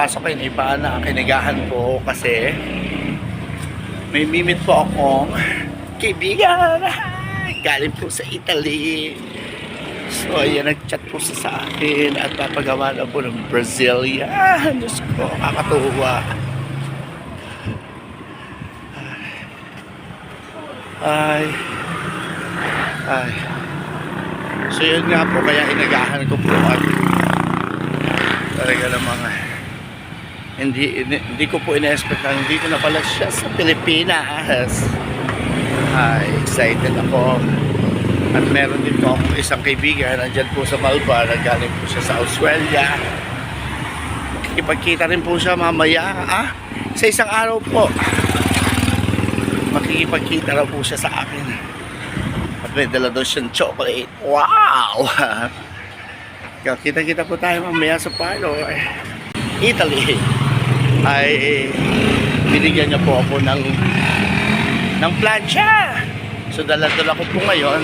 papasok kayo iba na kinigahan po kasi may mimit po akong kaibigan. Galing po sa Italy. So, ayan, nag-chat po siya sa akin at papagawa na po ng Brazilian. Diyos ko, kakatuwa. Ay. Ay. So, yun nga po, kaya inagahan ko po at talaga namang ah, hindi, hindi, hindi ko po ina-expect na ko na pala siya sa Pilipinas. Ay, excited ako. At meron din po akong isang kaibigan, nandyan po sa Malba, nagaling po siya sa Australia. Makikipagkita rin po siya mamaya, ah, sa isang araw po. Makikipagkita raw po siya sa akin. At may dala daw siyang chocolate. Wow! Kita-kita po tayo mamaya sa parlor. Italy. Ay, binigyan niya po ako ng ng plancha. So dala-dala ko po ngayon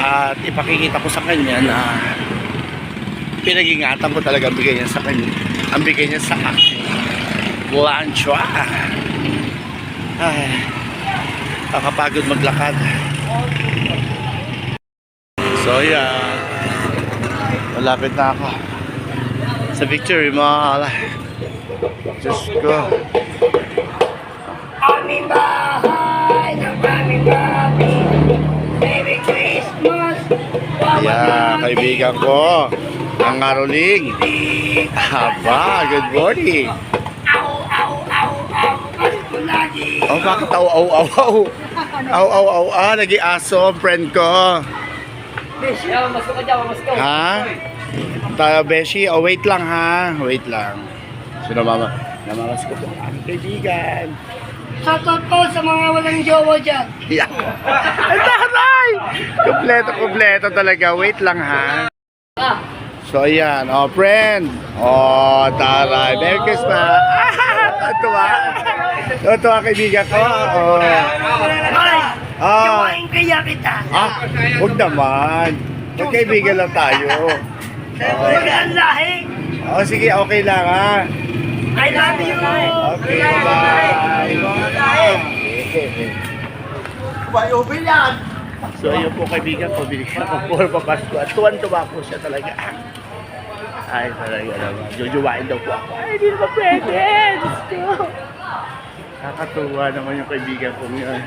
at ipakikita ko sa kanya na pinag-ingatan ko talaga bigay niya sa kanya. Ang bigay niya sa akin. Plancha. Ay, kakapagod maglakad. So yeah, malapit na ako sa victory mall. Diyos ko. Aming bahay ng aming bahay. Baby Christmas. Yeah, kaibigan ko. Ang Caroling. Haba, good morning. Au, au, au, au. Kasi ko lagi. Oh, bakit aw, aw, aw, aw. Aw, aw, aw, ah, naging aso friend ko. Beshi, ah, mas ko dyan, mas ko. Ha? Tayo, Beshi, oh, wait lang ha. Wait lang. So, namama, namamas ko po ang kaibigan. Shoutout po sa mga walang jowa dyan. Yeah. Ang taray! Kompleto, kompleto talaga. Wait lang ha. Ah, So, ayan. Oh, friend. Oh, taray. Merry Christmas. Tuwa. Tuwa, kaibigan ko. Oh. Ah. jowain kaya kita. Ah, huwag naman. Magkaibigan lang tayo. Huwag ang lahi. Oh, sige, okay lang ha. I love you. Okay, bye. So, ayun po kaibigan ko, binigyan ko po pa Pasko at tuwan-tuwa po siya talaga. Ay, talaga naman. Jujuwain daw po ako. Ay, hindi naman pwede. Diyos ko. Nakakatuwa naman yung kaibigan ko yun.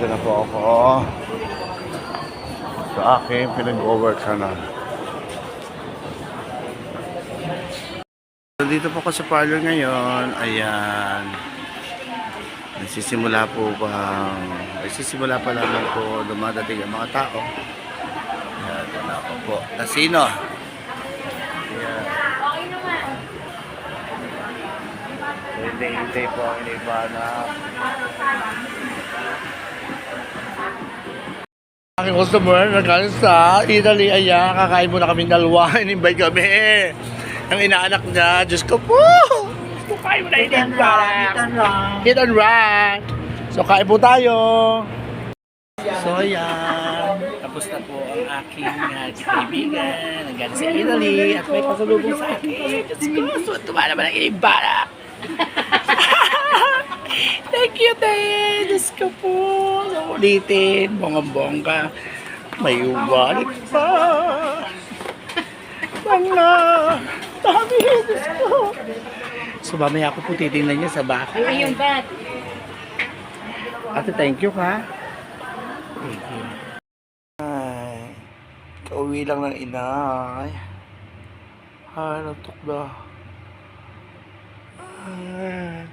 Ito na po ako. Sa akin, pinag-over ka na. Dito po ako sa parlor ngayon. Ayan. Nagsisimula po ba? Nagsisimula pa lamang po dumadating ang mga tao. Ayan, wala pa po. Casino. Ayan. So, Hintay-hintay po ang iba na aking customer nagaling sa Italy. Ayan, kakain muna kami dalawa. In-invite kami. Ang inaanak niya, Diyos ko po! Gusto kain mo na Hit and run, hit and run. So, kain po tayo. So, ayan. Tapos na po ang aking uh, kaibigan. Nagaling sa Italy at may pasalubong sa akin. Diyos ko, so, tuma naman ang ibarak. Thank you, Tay. Diyos ko po. So, ulitin. Bonggang-bongga. May wallet pa. Mga dami. Diyos ko. So, mamaya ako po titingnan niya sa bahay. Ay, yung bat. Ate, thank you ka. Thank you. Ay, kauwi lang ng inay. Ay, natok na. Ay,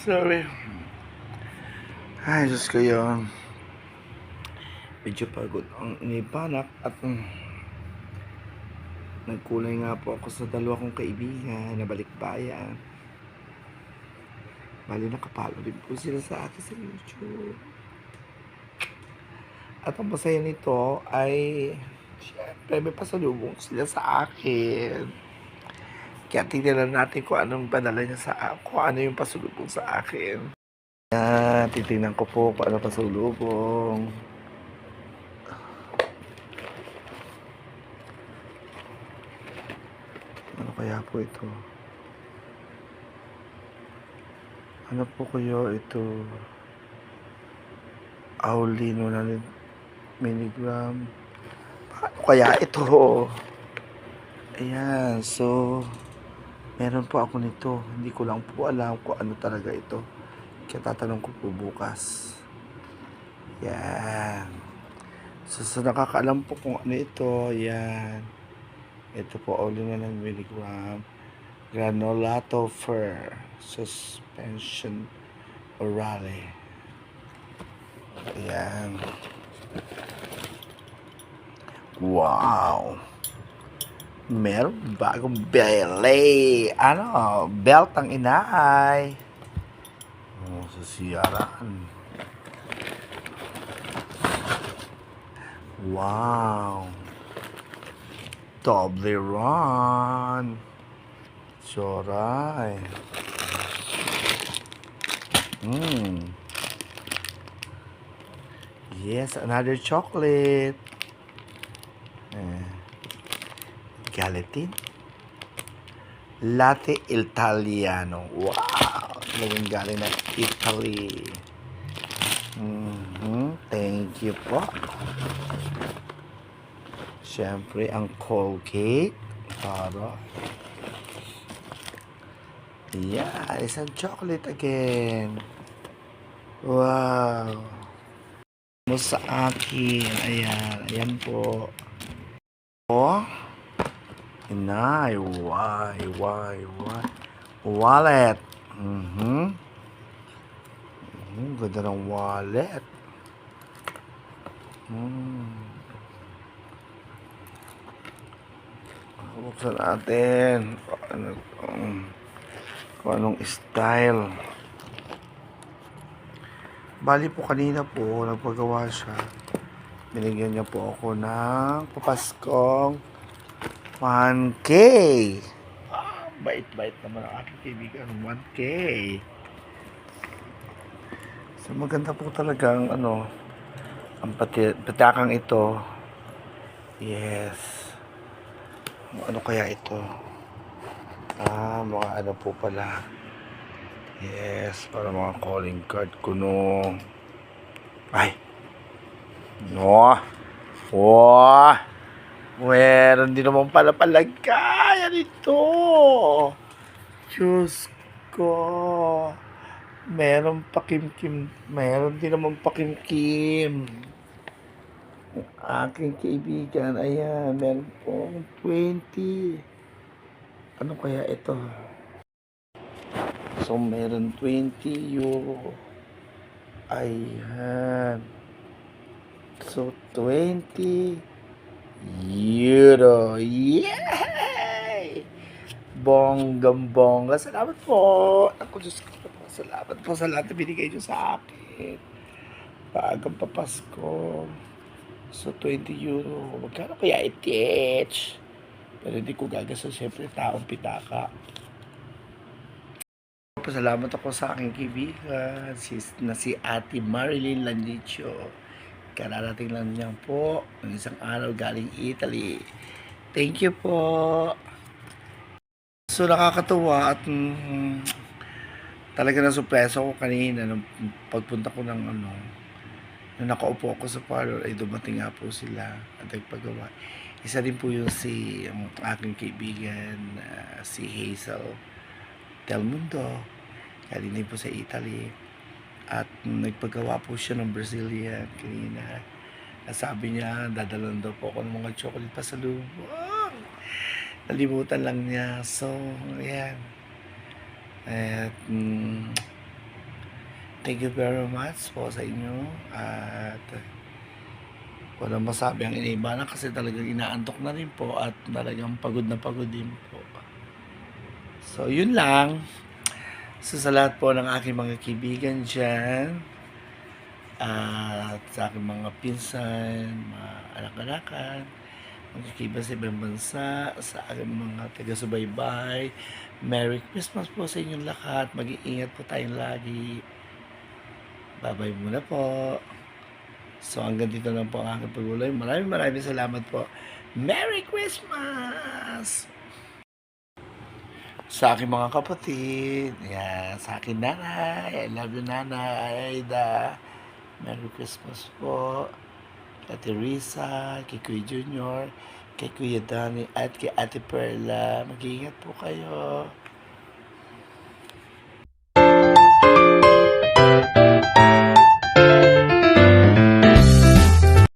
sorry. Ay, Diyos ko yun. Medyo pagod ang inipanak at mm, nagkulay nga po ako sa dalawa kong kaibigan na balikbayan. Bali, nakapalo din po sila sa akin sa YouTube. At ang masaya nito ay, syempre, may pasalubong sila sa akin. Kaya tingnan natin kung anong padala niya sa kung ano yung pasalubong sa akin. Yan, titingnan ko po kung ano pasalubong. Kaya po ito? Ano po kayo ito? Aulin 100 milligram. Paano kaya ito? Ayan, so meron po ako nito. Hindi ko lang po alam kung ano talaga ito. Kaya tatanong ko po bukas. Yan. So, sa nakakaalam po kung ano ito, yan. Ito po, all in one milligram. Granulato Fur Suspension Orale. Ayan. Wow! Meron bagong belly. Ano? Belt ang inaay. Oh, sa siyaran. Wow! Toblerone. Choray. Hmm. Yes, another chocolate. Eh. Gelatin. Latte Italiano. Wow! Talagang galing ng Italy. Mhm. Thank you po. Siyempre, ang Colgate. Para. Yeah, isang chocolate again. Wow. Mo sa akin. Ayan. Ayan po. Oh. Inay. Why, why, why. Wallet. Mhm. Mm, ganda ng wallet. Hmm. Buksan natin. Ano, kung, kung anong style. Bali po kanina po, nagpagawa siya. Binigyan niya po ako ng papaskong 1K. Ah, bait-bait naman ang aking kaibigan. 1K. So maganda po talagang ano, ang pati, patakang ito. Yes. Ano kaya ito? Ah, mga ano po pala. Yes, para mga calling card kuno. Ay. No. Oh. Meron din naman pala palagay. Ano ito? Diyos ko. Meron pa kim-kim. Meron din naman pa kim-kim. Ang aking kaibigan. Ayan, meron po 20. Ano kaya ito? So, meron 20 euro. Ayan. So, 20 euro. Yay! Bonggang-bongga. Salamat po. Ako, Diyos ko. Salamat po sa lahat na binigay niyo sa akin. Paagang papasko. So, 20 euro. Magkano kaya itich? Pero hindi ko gagastos. Siyempre, taong pitaka. Pasalamat ako sa aking kaibigan si, na si Ate Marilyn Landicho. Kararating lang niya po ng isang araw galing Italy. Thank you po. So nakakatuwa at mm, talaga na surpresa ko kanina nung pagpunta ko ng ano nung nakaupo ako sa parlor ay dumating nga po sila at nagpagawa. Isa din po yung si ang aking kaibigan ah, si Hazel Del Mundo. Galing po sa Italy. At nagpagawa po siya ng Brazilian kanina. Sabi niya, dadalan daw po ako ng mga chocolate pa sa lubong. Nalimutan lang niya. So, ayan. At, mm, thank you very much po sa inyo. At, wala masabi ang iniba na kasi talagang inaantok na rin po at talagang pagod na pagod din po. So, yun lang. So, sa lahat po ng aking mga kaibigan dyan, at sa aking mga pinsan, mga anak-anakan, magkikiba sa ibang bansa, sa aking mga taga-subaybay, Merry Christmas po sa inyong lahat. Mag-iingat po tayong lagi. Bye-bye muna po. So, hanggang dito lang po ang aking pagulay. Maraming maraming salamat po. Merry Christmas! sa aking mga kapatid. Yan, sa aking nanay. I love you, nanay. Aida. Merry Christmas po. Kay Teresa, kay Kuya Junior, kay Kuya Danny, at kay Ate Perla. Mag-iingat po kayo.